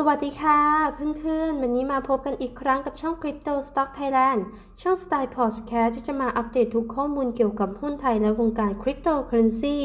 สวัสดีค่ะ เพื่อนๆ วันนี้มาพบกันอีกครั้งกับช่อง Crypto Stock Thailand ช่อง Style Podcast ที่จะมาอัปเดตทุกข้อมูลเกี่ยวกับหุ้นไทยและวงการ Cryptocurrency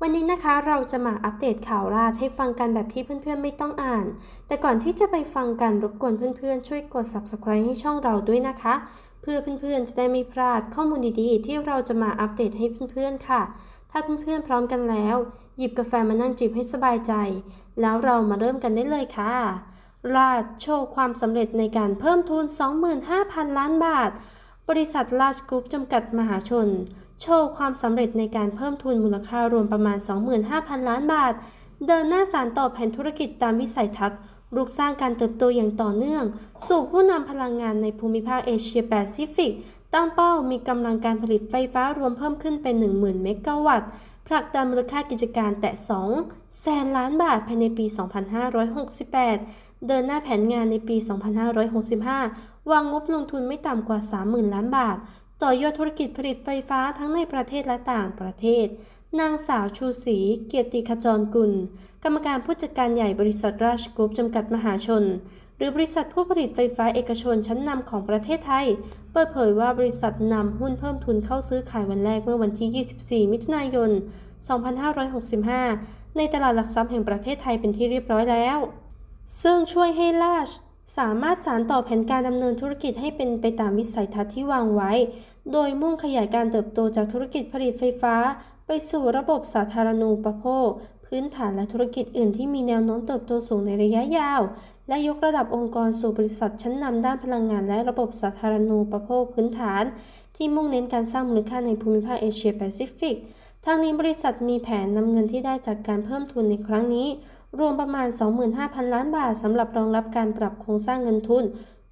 วันนี้นะคะเราจะมาอัปเดตข่าวราชให้ฟังกันแบบที่เพื่อนๆ ไม่ต้องอ่าน แต่ก่อนที่จะไปฟังกันรบกวนเพื่อนๆ ช่วยกด Subscribe ให้ช่องเราด้วยนะคะ เพื่อเพื่อนๆ จะได้ไม่พลาดข้อมูลดีๆ ที่เราจะมาอัปเดตให้เพื่อนๆ ค่ะ ถ้าเพื่อนๆพร้อมกันแล้ว หยิบกาแฟมานั่งจิบให้สบายใจ แล้วเรามาเริ่มกันได้เลยค่ะ ราชโชว์ความสำเร็จในการเพิ่มทุน 25,000 ล้านบาท บริษัทราชกรุ๊ปจำกัดมหาชน โชว์ความสำเร็จในการเพิ่มทุนมูลค่ารวมประมาณ 25,000 ล้านบาท เดินหน้าสารต่อแผนธุรกิจตามวิสัยทัศน์รุกสร้างการเติบโตอย่างต่อเนื่อง สู่ผู้นำพลังงานในภูมิภาคเอเชียแปซิฟิก ตั้งเป้ามีกำลังการผลิตไฟฟ้ารวมเพิ่มขึ้นเป็น 10,000 เมกะวัตต์ ผลักดันมูลค่ากิจการแตะ 2 แสนล้านบาทภายในปี 2568 เดินหน้าแผนงานในปี 2565 วางงบลงทุนไม่ต่ำกว่า 30,000 ล้านบาท ต่อยอดธุรกิจผลิตไฟฟ้าทั้งในประเทศและต่างประเทศ นางสาวชูศรีเกียรติขจรกุล กรรมการผู้จัดการใหญ่บริษัทราชกรุ๊ปจำกัดมหาชน หรือบริษัทผู้ผลิตไฟฟ้าเอกชนชั้นนำของประเทศไทย เปิดเผยว่าบริษัทนำหุ้นเพิ่มทุนเข้าซื้อขายวันแรกเมื่อวันที่ 24 มิถุนายน 2565 ในตลาดหลักทรัพย์แห่งประเทศไทยเป็นที่เรียบร้อยแล้ว ซึ่งช่วยให้ราชสามารถสานต่อแผนการดำเนินธุรกิจให้เป็นไปตามวิสัยทัศน์ที่วางไว้ โดยมุ่งขยายการเติบโตจากธุรกิจผลิตไฟฟ้า ไปสู่ระบบสาธารณูปโภค พื้นฐานและธุรกิจอื่นที่มีแนวโน้มเติบโตสูงในระยะยาว และยกระดับองค์กรสู่บริษัทชั้นนำด้านพลังงานและระบบสาธารณูปโภคพื้นฐาน ที่มุ่งเน้นการสร้างมูลค่าในภูมิภาคเอเชียแปซิฟิกทางนี้บริษัทมีแผนนำเงินที่ได้จากการเพิ่มทุนในครั้งนี้ รวมประมาณ 25,000 ล้านบาทสำหรับรองรับการปรับโครงสร้างเงินทุน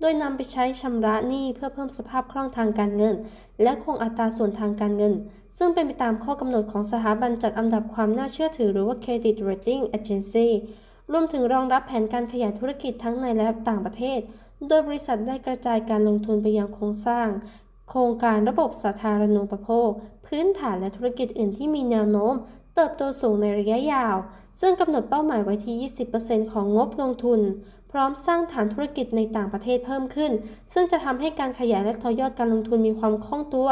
โดยนำไปใช้ชำระหนี้เพื่อเพิ่มสภาพคล่องทางการเงิน และคงอัตราส่วนทางการเงิน ซึ่งเป็นไปตามข้อกำหนดของสถาบันจัดอันดับความน่าเชื่อถือหรือว่า Credit Rating Agency รวมถึงรองรับแผนการขยายธุรกิจทั้งในและต่างประเทศ โดยบริษัทได้กระจายการลงทุนไปยังโครงสร้าง โครงการระบบสาธารณูปโภค พื้นฐานและธุรกิจอื่นที่มีแนวโน้ม เติบโตสูงในระยะยาว ซึ่งกำหนดเป้าหมายไว้ที่ 20%ของงบลงทุน พร้อมสร้างฐานธุรกิจในต่างประเทศเพิ่มขึ้น ซึ่งจะทำให้การขยายและทอยอดการลงทุนมีความคล่องตัว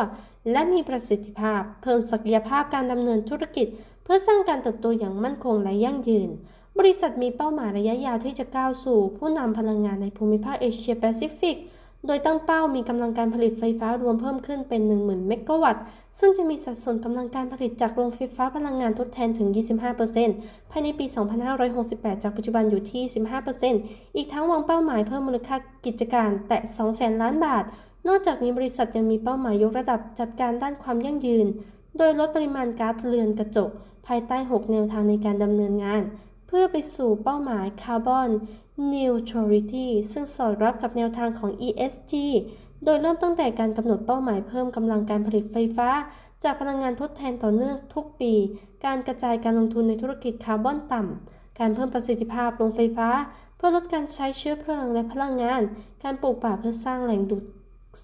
และมีประสิทธิภาพ เพิ่มศักยภาพการดำเนินธุรกิจ เพื่อสร้างการเติบโตอย่างมั่นคงและยั่งยืน บริษัทมีเป้าหมายระยะยาวที่จะก้าวสู่ ผู้นำพลังงานในภูมิภาคเอเชียแปซิฟิก โดยตั้งเป้ามีกำลังการผลิตไฟฟ้ารวมเพิ่มขึ้นเป็น 10,000 เมกะวัตต์ ซึ่งจะมีสัดส่วนกำลังการผลิตจากโรงไฟฟ้าพลังงานทดแทนถึง 25%ภายในปี 2568 จากปัจจุบันอยู่ที่ 15%อีกทั้งวางเป้าหมายเพิ่มมูลค่ากิจการแตะ 200,000 ล้านบาท นอกจากนี้บริษัทยังมีเป้าหมายยกระดับจัดการด้านความยั่งยืน โดยลดปริมาณก๊าซเรือนกระจก ภายใต้ 6 แนวทางในการดำเนินงาน เพื่อไปสู่เป้าหมายคาร์บอน neutrality ซึ่งสอดรับกับแนวทางของ ESG โดยเริ่มตั้งแต่การกำหนดเป้าหมายเพิ่มกำลังการผลิตไฟฟ้า จากพลังงานทดแทนต่อเนื่องทุกปี การกระจายการลงทุนในธุรกิจคาร์บอนต่ำ การเพิ่มประสิทธิภาพโรงไฟฟ้า เพื่อลดการใช้เชื้อเพลิงและพลังงาน การปลูกป่าเพื่อสร้างแหล่งดูด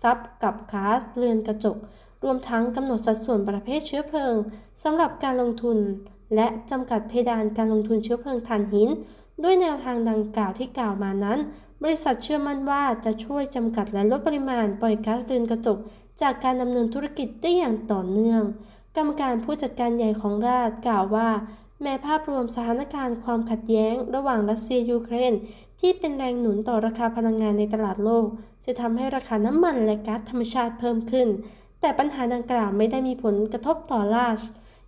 ซับกับก๊าซเรือนกระจก รวมทั้งกำหนดสัดส่วนประเภทเชื้อเพลิงสำหรับการลงทุน และจำกัดเพดานการลงทุนเชื้อเพลิงถ่านหิน ด้วยแนวทางดังกล่าวที่กล่าวมานั้น บริษัทเชื่อมั่นว่าจะช่วยจำกัดและลดปริมาณปล่อยก๊าซเรือนกระจก จากการดำเนินธุรกิจได้อย่างต่อเนื่อง กรรมการผู้จัดการใหญ่ของราชกล่าวว่าแม้ภาพรวมสถานการณ์ความขัดแย้ง ระหว่างรัสเซียยูเครน ที่เป็นแรงหนุนต่อราคาพลังงานในตลาดโลก จะทำให้ราคาน้ำมันและก๊าซธรรมชาติเพิ่มขึ้น แต่ปัญหาดังกล่าวไม่ได้มีผลกระทบต่อราช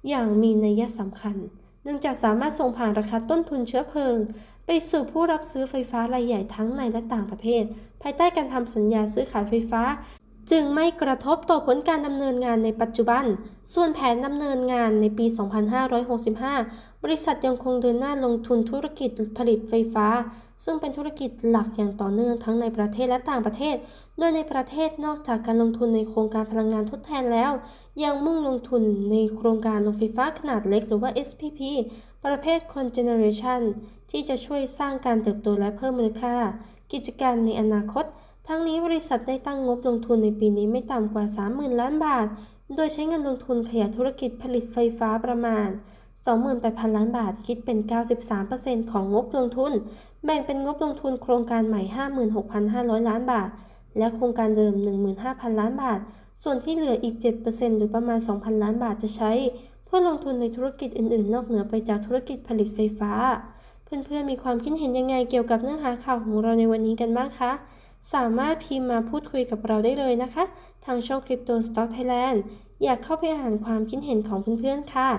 อย่างมีนัยสำคัญ นื่องจากสามารถส่งผ่านราคาต้นทุนเชื้อเพลิง ไปสู่ผู้รับซื้อไฟฟ้ารายใหญ่ทั้งในและต่างประเทศ ภายใต้การทำสัญญาซื้อขายไฟฟ้า จึงไม่กระทบต่อผลการดำเนินงานในปัจจุบัน ส่วนแผนดำเนินงานในปี 2565 บริษัทยังคงเดินหน้าลงทุนธุรกิจผลิตไฟฟ้า ซึ่งเป็นธุรกิจหลักอย่างต่อเนื่องทั้งในประเทศและต่างประเทศ โดยในประเทศนอกจากการลงทุนในโครงการพลังงานทดแทนแล้ว ยังมุ่งลงทุนในโครงการโรงไฟฟ้าขนาดเล็กหรือว่า SPP ประเภท Cogeneration ที่จะช่วยสร้างการเติบโตและเพิ่มมูลค่า กิจการในอนาคต ทั้งนี้บริษัทได้ตั้งงบลงทุนในปีนี้ไม่ต่ำกว่า 30,000 ล้านบาท โดยใช้เงินลงทุนขยายธุรกิจผลิตไฟฟ้าประมาณ 28,000 ล้านบาทคิดเป็น 93%ของงบลงทุน แบ่งเป็นงบลงทุนโครงการใหม่ 56,500 ล้านบาท และโครงการเดิม 15,000 ล้านบาท ส่วนที่เหลืออีก 7%หรือประมาณ 2,000 ล้านบาทจะใช้ เพื่อลงทุนในธุรกิจอื่นๆ นอกเหนือไปจากธุรกิจผลิตไฟฟ้า เพื่อนๆ มีความคิดเห็นยังไงเกี่ยวกับเนื้อหาข่าวของเราในวันนี้กันบ้างคะสามารถพิมพ์มาพูดคุยกับเราได้เลยนะคะ ทางช่อง Crypto Stock Thailand อยากเข้าไปอ่านความคิดเห็นของเพื่อนๆค่ะ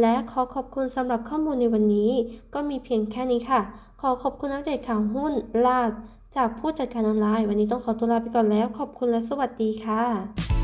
และขอขอบคุณสำหรับข้อมูลในวันนี้ ก็มีเพียงแค่นี้ค่ะ ขอขอบคุณอัปเดตข่าวหุ้นลาด จากผู้จัดการออนไลน์ วันนี้ต้องขอตัวลาไปก่อนแล้ว ขอบคุณและสวัสดีค่ะ